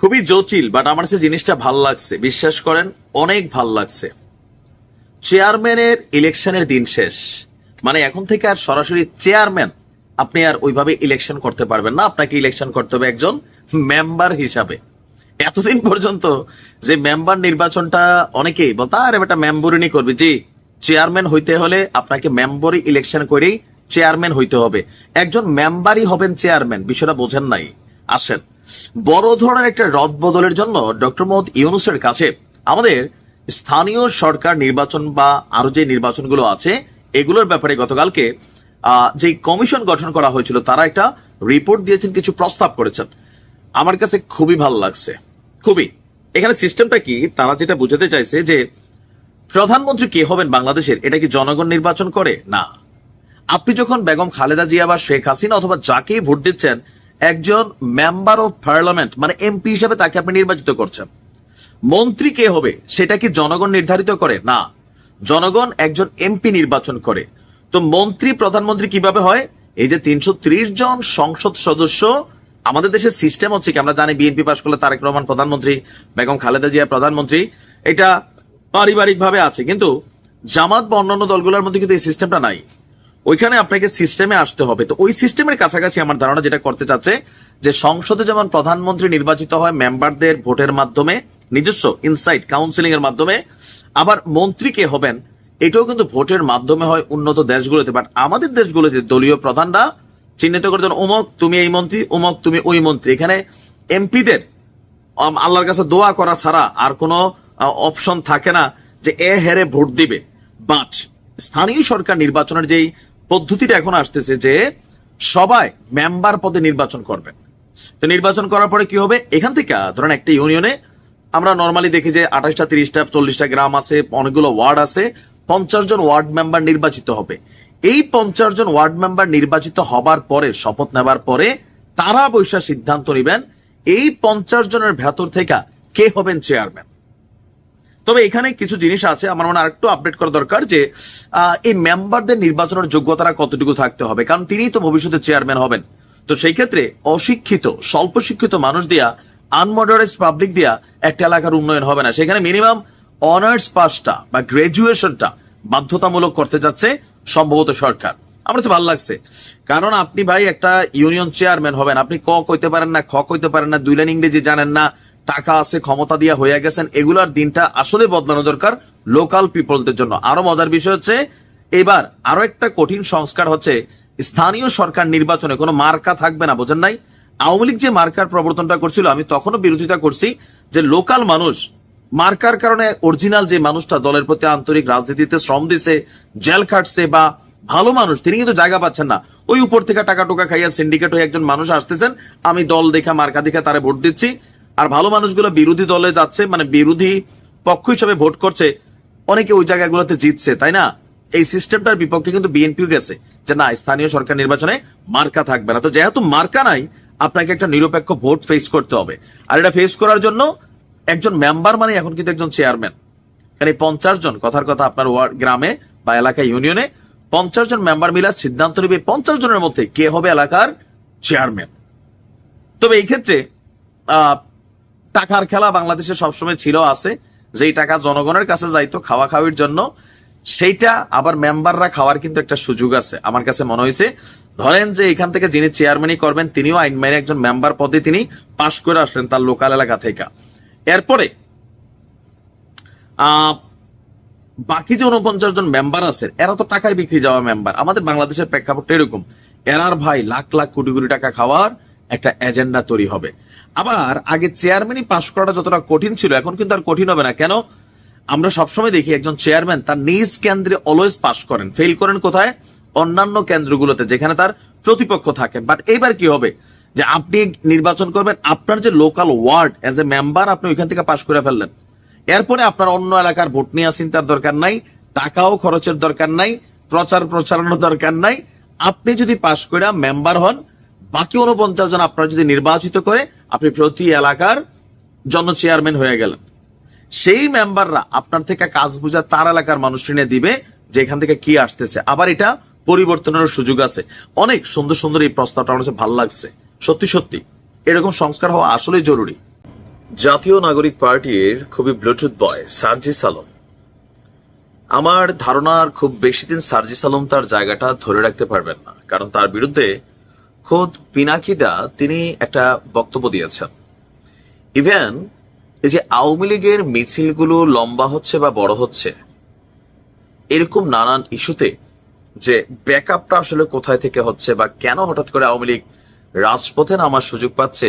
খুবই জটিল বাট আমার কাছে জিনিসটা ভালো লাগছে। বিশ্বাস করেন, অনেক ভালো লাগছে। চেয়ারম্যানের ইলেকশনের দিন শেষ। মানে এখন থেকে আর সরাসরি চেয়ারম্যান আপনি আর ওইভাবে ইলেকশন করতে পারবেন না। আপনাকে ইলেকশন করতে হবে একজন মেম্বার হিসাবে। এতদিন পর্যন্ত যে মেম্বার নির্বাচনটা অনেকেই বলতো, আরে বেটা মেম্বরিনি করবে। জি, চেয়ারম্যান হইতে হলে আপনাকে মেম্বরই ইলেকশন করেই চেয়ারম্যান হইতে হবে। একজন মেম্বারই হবেন চেয়ারম্যান, বিষয়টা বোঝেন নাই। আসেন। বড় ধরনের একটা রদ বদলের জন্য ডক্টর মোহাম্মদ ইউনুসের কাছে আমাদের স্থানীয় সরকার নির্বাচন বা আরও যে নির্বাচনগুলো আছে, এগুলোর ব্যাপারে গতকালকে যে কমিশন গঠন করা হয়েছিল, তারা একটা রিপোর্ট দিয়েছেন, কিছু প্রস্তাব করেছেন। আমার কাছে খুবই ভালো লাগছে। খুবই। এখানে সিস্টেমটা কি? তারা যেটা বুঝাতে চাইছে যে, প্রধানমন্ত্রী কে হবেন বাংলাদেশের? এটা কি জনগণ নির্বাচন করে? না। আপনি যখন বেগম খালেদা জিয়া বা শেখ হাসিনা অথবা যাকেই ভোট দিচ্ছেন একজন মেম্বার অফ পার্লামেন্ট মানে এমপি হিসেবে তাকে আপনি নির্বাচিত করছেন। মন্ত্রী কে হবে, সেটা কি জনগণ নির্ধারিত করে? না। জনগণ একজন এমপি নির্বাচন করে। তো মন্ত্রী, প্রধানমন্ত্রী কীভাবে হয়? এই যে তিনশো ত্রিশ জন সংসদ সদস্য, আমাদের দেশের সিস্টেম হচ্ছে কি, আমরা জানি বিএনপি পাশ করলে তারেক রহমান প্রধানমন্ত্রী, বেগম খালেদা জিয়া প্রধানমন্ত্রী, এটা পারিবারিক ভাবে আছে। কিন্তু জামাত বা অন্যান্য দলগুলোর মধ্যে কিন্তু এই সিস্টেমটা নাই। ওইখানে আপনাকে সিস্টেমে আসতে হবে। তো ওই সিস্টেমের কাছাকাছি আমার ধারণা যেটা করতে চাচ্ছে যে সংসদে যেমন প্রধানমন্ত্রী নির্বাচিত হয় মেম্বারদের ভোটের মাধ্যমে, নিজস্ব ইনসাইট কাউন্সিলিং এর মাধ্যমে, আবার মন্ত্রী কে হবেন, এটাও কিন্তু ভোটের মাধ্যমে হয় উন্নত দেশগুলোতে। বাট আমাদের দেশগুলোতে দলীয় প্রধানরা চিহ্নিত করে দেন অমুক তুমি এই মন্ত্রী অমুক তুমি ওই মন্ত্রী। এখানে এমপিদের আল্লাহর কাছে দোয়া করা ছাড়া আর কোনো অপশন থাকে না যে এ হেরে ভোট দিবে। বাট স্থানীয় সরকার নির্বাচনের যেই পদ্ধতিটা এখন আসতেছে যে সবাই মেম্বার পদে নির্বাচন করবেন। তো নির্বাচন করার পরে কি হবে? এখান থেকে, ধরেন একটা ইউনিয়নে আমরা নর্মালি দেখি যে আঠাশটা, তিরিশটা, চল্লিশটা গ্রাম আছে, অনেকগুলো ওয়ার্ড আছে, পঞ্চাশ জন ওয়ার্ড মেম্বার নির্বাচিত হবে। এই পঞ্চাশ জন ওয়ার্ড মেম্বার নির্বাচিত হবার পরে, শপথ নেবার পরে তারা বৈশা সিদ্ধান্ত নেবেন, এই পঞ্চাশ জনের ভেতর থেকে কে হবেন চেয়ারম্যান তবে এখানে কিছু জিনিস আছে, আমার মনে আরেকটু আপডেট করা দরকার যে এই মেম্বারদের নির্বাচনের যোগ্যতাটা কতটুকু থাকতে হবে। কারণ তিনিই তো ভবিষ্যতে চেয়ারম্যান হবেন। তো সেই ক্ষেত্রে অশিক্ষিত, স্বল্প শিক্ষিত মানুষ দিয়া আনমডারাইজ পাবলিক দিয়া একটা এলাকার উন্নয়ন হবে না। সেখানে মিনিমাম অনার্স পাসটা বা গ্রাজুয়েশনটা বাধ্যতামূলক করতে যাচ্ছে সম্ভবত সরকার। আমার কাছে ভালো লাগছে। কারণ আপনি ভাই একটা ইউনিয়ন চেয়ারম্যান হবেন। আপনি ক কইতে পারেন না, খ কইতে পারেন না, দুই লাইন ইংরেজি জানেন না টাকা আছে, ক্ষমতা দিয়া হয়ে গেছেন, এগুলার দিনটা আসলে বদলানো দরকার লোকাল পিপলদের জন্য। আরও মজার বিষয় হচ্ছে, এবার আরও একটা কঠিন সংস্কার হচ্ছে, স্থানীয় সরকার নির্বাচনে কোনো মার্কা থাকবে না, বোঝেন নাই? আওয়ামী লীগ যে মার্কার প্রবর্তনটা করছিল, আমি তখনও বিরোধিতা করছি যে লোকাল মানুষ, মার্কার কারণে অরিজিনাল যে মানুষটা দলের প্রতি আন্তরিক রাজনীতিতে শ্রম দিছে, জেল খাটছে বা ভালো মানুষ, তিনি কিন্তু জায়গা পাচ্ছেন না। ওই উপর থেকে টাকা টোকা খাইয়া সিন্ডিকেট হয়ে একজন মানুষ আসতেছেন, আমি দল দেখা, মার্কা দেখা, তারে ভোট দিচ্ছি। আর ভালো মানুষগুলো বিরোধী দলে যাচ্ছে মানে বিরোধী পক্ষ হিসাবে ভোট করছে, অনেকে ওই জায়গাগুলোতে জিতছে, তাই না? এই সিস্টেমটার বিপক্ষে কিন্তু বিএনপিও গেছে যে না, স্থানীয় সরকার নির্বাচনে মার্কা থাকবে না। তো যেহেতু মার্কা নাই, আপনাকে একটা নিরপেক্ষ ভোট ফেস করতে হবে। আর এটা ফেস করার জন্য একজন মেম্বার মানে এখন কিন্তু একজন চেয়ারম্যান এখানে পঞ্চাশ জন, কথার কথা আপনার ওয়ার্ড গ্রামে বা এলাকা ইউনিয়নে পঞ্চাশ জন মেম্বার মিলে সিদ্ধান্ত নেবে পঞ্চাশ জনের মধ্যে কে হবে এলাকার চেয়ারম্যান তবে এই ক্ষেত্রে টাকার খেলা বাংলাদেশে সবসময় ছিল, আছে। যেই টাকা জনগণের কাছে যাইতো খাওয়া খাওয়ার জন্য, সেইটা আবার মেম্বাররা খাওয়ার কিন্তু একটা সুযোগ আছে। আমার কাছে মনে হয়েছে, ধরেন যে এখান থেকে যিনি চেয়ারম্যানই করবেন, তিনিও আইন মাইনে একজন মেম্বার পদে তিনি পাশ করে আসলেন তার লোকাল এলাকা থেকে। এরপরে বাকি যে উনপঞ্চাশ জন মেম্বার আছে, এরা তো টাকায় বিক্রি যাওয়া মেম্বার আমাদের বাংলাদেশের প্রেক্ষাপটটা এরকম। এরার ভাই, লাখ লাখ কোটি কোটি টাকা খাওয়ার একটা এজেন্ডা তৈরি হবে। আবার আগে চেয়ারম্যানই পাশ করাটা যতটা কঠিন ছিল, এখন কিন্তু আর কঠিন হবে না। কেন? আমরা সবসময় দেখি একজন চেয়ারম্যান তার নিজ কেন্দ্রে অলওয়েজ পাশ করেন ফেল করেন কোথায়? অন্যান্য কেন্দ্রগুলোতে, যেখানে তার প্রতিপক্ষ থাকে। বাট এইবার কি হবে? যে আপনি নির্বাচন করবেন, আপনার যে local ward as a member আপনি ওইখান থেকে পাশ করে ফেললেন। এরপরে আপনার অন্য এলাকার ভোট নিয়ে চিন্তার দরকার নাই, টাকাও খরচের দরকার নাই প্রচার প্রচারণার দরকার নাই। আপনি যদি পাশ করে মেম্বার হন বাকি উনপঞ্চাশ জন আপনার যদি নির্বাচিত করে আপনি প্রতি এলাকার জন্য চেয়ারম্যান হয়ে গেলেন। সেই মেম্বাররা আপনার থেকে কাজ বুঝা তার এলাকার মানুষ নিয়ে দিবে যে এখান থেকে কি আসতেছে। আবার এটা পরিবর্তনের সুযোগ আছে। অনেক সুন্দর সুন্দর এই প্রস্তাবটা আমার ভালো লাগছে। সত্যি সত্যি। এরকম সংস্কার হওয়া আসলে জরুরি। জাতীয় নাগরিক পার্টির খুবই ব্লুটুথ বয় সার্জি সালম। আমার ধারণার খুব বেশি দিন সার্জিস আলম তার জায়গাটা ধরে রাখতে পারবেন না। কারণ তার বিরুদ্ধে খোদ পিনাকিদা তিনি একটা বক্তব্য দিয়েছেন। ইভেন, এই যে আওয়ামী লীগের মিছিলগুলো লম্বা হচ্ছে বা বড় হচ্ছে, এরকম নানান ইস্যুতে যে ব্যাকআপটা আসলে কোথায় থেকে হচ্ছে বা কেন হঠাৎ করে আওয়ামী লীগ রাজপথে নামার সুযোগ পাচ্ছে,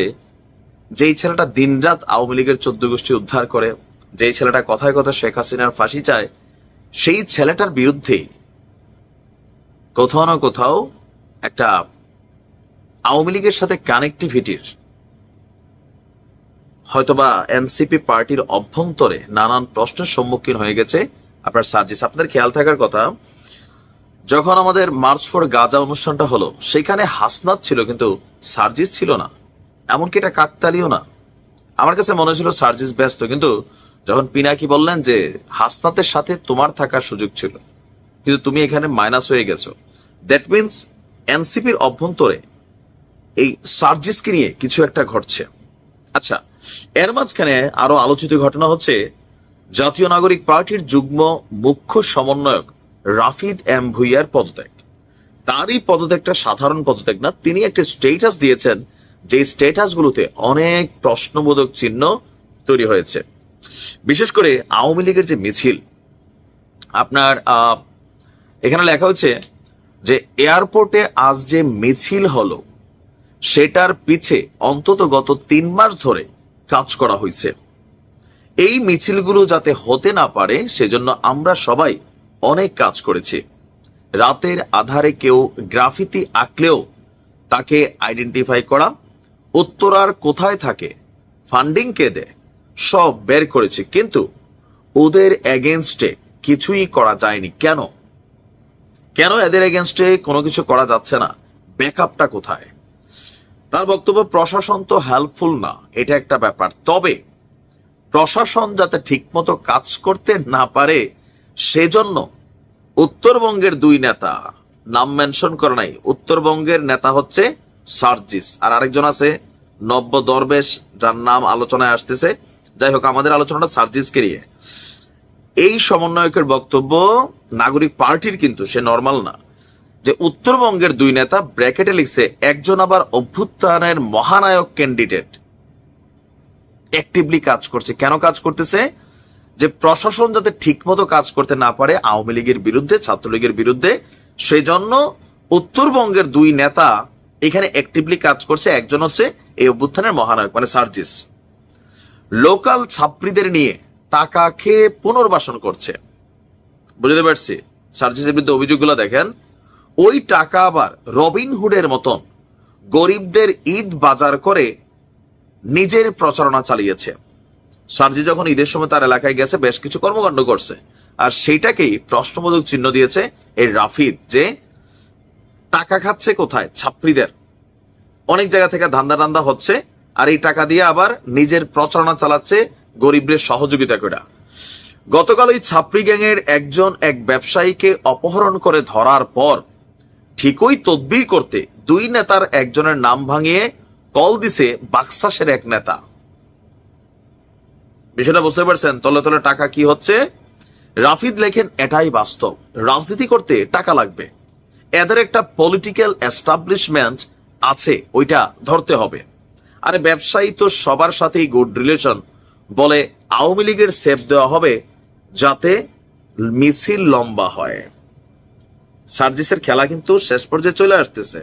যেই ছেলেটা দিনরাত আওয়ামী লীগের চোদ্দ গোষ্ঠী উদ্ধার করে, যেই ছেলেটা কথায় কথা শেখ হাসিনার ফাঁসি চায়, সেই ছেলেটার বিরুদ্ধে কোথাও না কোথাও একটা আওয়ামী লীগের সাথে কানেক্টিভিটির হয়তোবা এনসিপি পার্টির অভ্যন্তরে নানান প্রশ্নের সম্মুখীন হয়ে গেছে। আপনার সার্জিস, আপনাদের খেয়াল থাকার কথা, যখন আমাদের মার্চ ফর গাজা অনুষ্ঠানটা হলো, সেখানে হাসনাত ছিল, কিন্তু সার্জিস ছিল না। এমনকি এটা কাকতালিও না। আমার কাছে মনে হয়েছিল সার্জিস ব্যস্ত, কিন্তু যখন পিনাকি বললেন যে হাসনাতের সাথে তোমার থাকার সুযোগ ছিল, কিন্তু তুমি এখানে মাইনাস হয়ে গেছো। দ্যাট মিনস এনসিপির অভ্যন্তরে এই সার্জিসকে নিয়ে কিছু একটা ঘটছে। আচ্ছা এর মাঝখানে আরও আলোচিত ঘটনা হচ্ছে, জাতীয় নাগরিক পার্টির যুগ্ম মুখ্য সমন্বয়ক রাফিদ এম ভুইয়ার পদত্যাগ। তারই পদত্যাগটা সাধারণ পদত্যাগ না, তিনি একটা স্টেটাস দিয়েছেন, যে স্টেটাসগুলোতে অনেক প্রশ্নবোধক চিহ্ন তৈরি হয়েছে। বিশেষ করে আওয়ামী লীগের যে মিছিল, আপনার এখানে লেখা হচ্ছে যে, এয়ারপোর্টে আজ যে মিছিল হলো সেটার পিছে অন্তত গত তিন মাস ধরে কাজ করা হয়েছে এই মিছিলগুলো যাতে হতে না পারে, সেজন্য আমরা সবাই অনেক কাজ করেছি। রাতের আধারে কেউ গ্রাফিতি আঁকলেও তাকে আইডেন্টিফাই করা উত্তরার কোথায় থাকে, ফান্ডিং কে দেয়, সব বের করেছে। কিন্তু ওদের এগেনস্টে কিছুই করা যায়নি। কেন? কেন এদের এগেনস্টে কোনো কিছু করা যাচ্ছে না? ব্যাকআপটা কোথায়? তার বক্তব্য, প্রশাসন তো হেল্পফুল না। এটা একটা ব্যাপার। তবে প্রশাসন যাতে ঠিকমতো কাজ করতে না পারে, সেজন্য উত্তরবঙ্গের দুই নেতা, নাম মেনশন করে নাই, উত্তরবঙ্গের নেতা হচ্ছে সার্জিস। আর আরেকজন আছে, নব্য দরবেশ, যার নাম আলোচনায় আসতেছে। যাই হোক, আমাদের আলোচনাটা সার্জিসকে নিয়ে। এই সমন্বয়কের বক্তব্য নাগরিক পার্টির কিন্তু, সে নর্মাল না। যে উত্তরবঙ্গের দুই নেতা ব্র্যাকেটে লিখছে, একজন আবার অভ্যুত্থানের মহানায়ক ক্যান্ডিডেট অ্যাক্টিভলি কাজ করছে। কেন কাজ করতেছে? যে প্রশাসন যাতে ঠিকমতো কাজ করতে না পারে আওয়ামী লীগের বিরুদ্ধে, ছাত্রলীগের বিরুদ্ধে সেই জন্য উত্তরবঙ্গের দুই নেতা এখানে অ্যাক্টিভলি কাজ করছে। একজন হচ্ছে এই অভ্যুত্থানের মহানায়ক মানে সার্জিস। লোকাল ছাত্রীদের নিয়ে টাকা খেয়ে পুনর্বাসন করছে। বুঝতে পারছি? সার্জিসের বিরুদ্ধে অভিযোগগুলো দেখেন। ওই টাকা আবার রবিনহুডের মতন গরিবদের ঈদ বাজার করে নিজের প্রচারণা চালিয়েছে। সার্জি যখন ঈদের সময় তার এলাকায় গেছে, বেশ কিছু কর্মকাণ্ড করছে। আর সেইটাকেই প্রশ্নবোধক চিহ্ন দিয়েছে এই রাফিদ যে টাকা খাচ্ছে কোথায়? ছাত্রীদের অনেক জায়গা থেকে ধান্দা টান্দা হচ্ছে আর এই টাকা দিয়ে আবার নিজের প্রচারণা চালাচ্ছে গরিবদের সহযোগিতা করে। গতকাল ওই ছাপড়ি গ্যাংয়ের একজন এক ব্যবসায়ীকে অপহরণ করে ধরার পর ঠিকই তদবির করতে দুই নেতার একজনের নাম ভাঙিয়ে কল দিছে বাক্সাসের এক নেতা। বিষয়টা বুঝতে পারছেন? তলে তলে টাকা কি হচ্ছে? রাফিদ লেখেন, এটাই বাস্তব। রাজনীতি করতে টাকা লাগবে। এদের একটা পলিটিক্যাল এস্টাবলিশমেন্ট আছে, ওইটা ধরতে হবে। আরে ব্যবসায়ী তো সবার সাথেই গুড রিলেশন বলে, আওয়ামী লীগের সেফ দেওয়া হবে যাতে মিছিল লম্বা হয়। সার্জিসের খেলা কিন্তু শেষ পর্যায়ে চলে আসতেছে।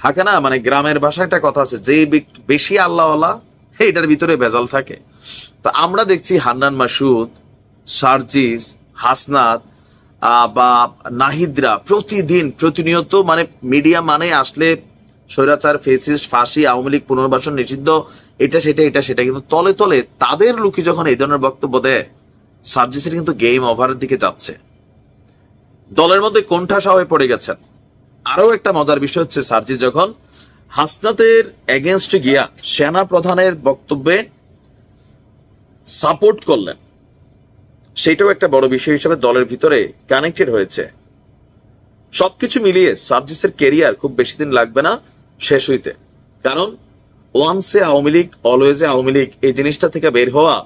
থাকে না মানে গ্রামের ভাষায় একটা কথা আছে, যে বেশি আল্লাহওয়ালা এটার ভিতরে ভেজাল থাকে। তো আমরা দেখছি হান্নান মাসুদ, সার্জিস, হাসনাত বা নাহিদরা প্রতিদিন, প্রতিনিয়ত মানে মিডিয়া মানে আসলে স্বৈরাচার, ফেসিস্ট, ফাঁসি, আওয়ামী লীগ পুনর্বাসন নিষিদ্ধ, এটা সেটা এটা সেটা। কিন্তু তলে তলে তাদের লোকই যখন এই ধরনের বক্তব্য দেয়, সার্জিসের কিন্তু গেম ওভারের দিকে যাচ্ছে। দলের মধ্যে কোণঠাসা হয়ে পড়ে গেছেন। আরও একটা মজার বিষয় হচ্ছে সার্জি, যখন হাসনাতের এগেনস্টে গিয়া সেনা প্রধানের বক্তব্যে সাপোর্ট করলেন সেটাও একটা বড় বিষয় হিসেবে দলের ভিতরে কানেক্টেড হয়েছে। সবকিছু মিলিয়ে সার্জিসের কেরিয়ার খুব বেশি দিন লাগবে না শেষ হইতে। কারণ ওয়ান্সে আওয়ামী লীগ অলওয়েজে আওয়ামী লীগ, এই জিনিসটা থেকে বের হওয়া,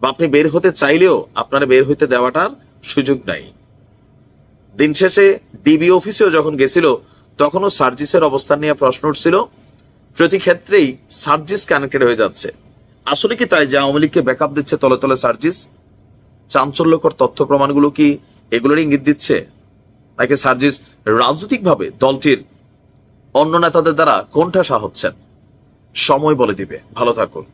বা আপনি বের হতে চাইলেও আপনারা বের হইতে দেওয়াটার সুযোগ নাই। দিন শেষে ডিবি অফিসেও যখন গেছিল, তখনও সার্জিসের অবস্থান নিয়ে প্রশ্ন উঠছিল। প্রতি ক্ষেত্রেই সার্জিস কানেক্টেড হয়ে যাচ্ছে। আসলে কি তাই যে আওয়ামী লীগকে ব্যাকআপ দিচ্ছে তলে তলে সার্জিস? চাঞ্চল্যকর তথ্য প্রমাণগুলো কি এগুলোর ইঙ্গিত দিচ্ছে? নাকি সার্জিস রাজনৈতিকভাবে দলটির অন্য নেতাদের দ্বারা কোণঠাসা হচ্ছেন? সময় বলে দিবে। ভালো থাকুন।